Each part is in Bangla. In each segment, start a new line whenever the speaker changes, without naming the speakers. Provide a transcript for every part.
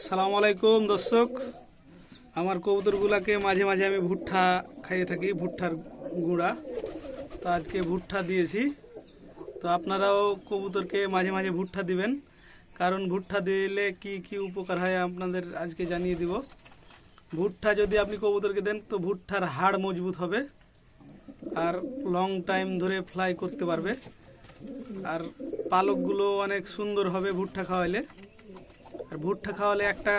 আসসালামু আলাইকুম, দর্শক। আমার কবুতরগুলাকে মাঝে মাঝে আমি ভুট্টা খাইয়ে থাকি, ভুট্টার গুঁড়া। তো আজকে ভুট্টা দিয়েছি। তো আপনারাও কবুতরকে মাঝে মাঝে ভুট্টা দিবেন। কারণ ভুট্টা দিলে কি কি উপকার হয় আপনাদের আজকে জানিয়ে দিব। ভুট্টা যদি আপনি কবুতরকে দেন, তো ভুট্টার হাড় মজবুত হবে। আর লং টাইম ধরে ফ্লাই করতে পারবে। আর পালকগুলো অনেক সুন্দর হবে ভুট্টা খাওয়াইলে। ভুট্টা খাওয়ালে একটা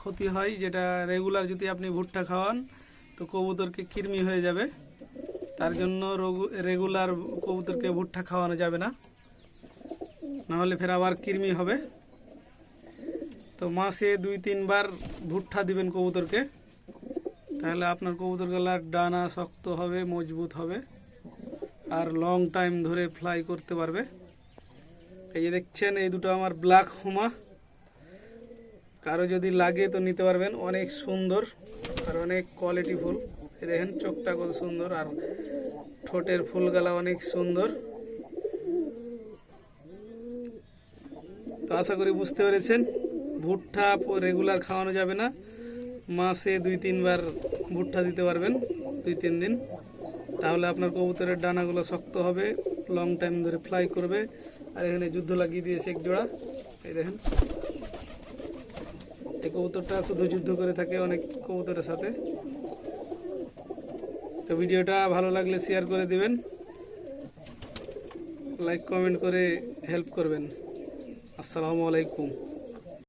ক্ষতি হয়, যেটা রেগুলার যদি আপনি ভুট্টা খাওয়ান, তো কবুতরকে কৃমি হয়ে যাবে। তার জন্য রেগুলার কবুতরকে ভুট্টা খাওয়ানো যাবে না। নাহলে ফের আবার কৃমি হবে। তো মাসে দুই, তিনবার ভুট্টা দিবেন কবুতরকে। তাহলে আপনার কবুতর গলার ডানা শক্ত হবে, মজবুত হবে, আর লং টাইম ধরে ফ্লাই করতে পারবে। এই যে দেখছেন, এই দুটো আমার ব্ল্যাক হুমা। কারও যদি লাগে তো নিতে পারবেন। অনেক সুন্দর আর অনেক কোয়ালিটি ফুল। এই দেখেন, চোখটা কত সুন্দর আর ঠোঁটের ফুলগালা অনেক সুন্দর। তো আশা করি বুঝতে পেরেছেন, ভুট্টা রেগুলার খাওয়ানো যাবে না। মাসে দুই, তিনবার ভুট্টা দিতে পারবেন, দুই, তিন দিন। তাহলে আপনার কবুতরের ডানাগুলো শক্ত হবে লং টাইম ধরে ফ্লাই করবে। আর এখানে যুদ্ধ লাগিয়ে দিয়েছে এক জোড়া। এই দেখেন। এই কবুতরটা শুধু যুদ্ধ করে থাকে অনেক কবুতরের সাথে। তো ভিডিওটা ভালো লাগলে শেয়ার করে দিবেন। লাইক কমেন্ট করে হেল্প করবেন। আসসালামু আলাইকুম।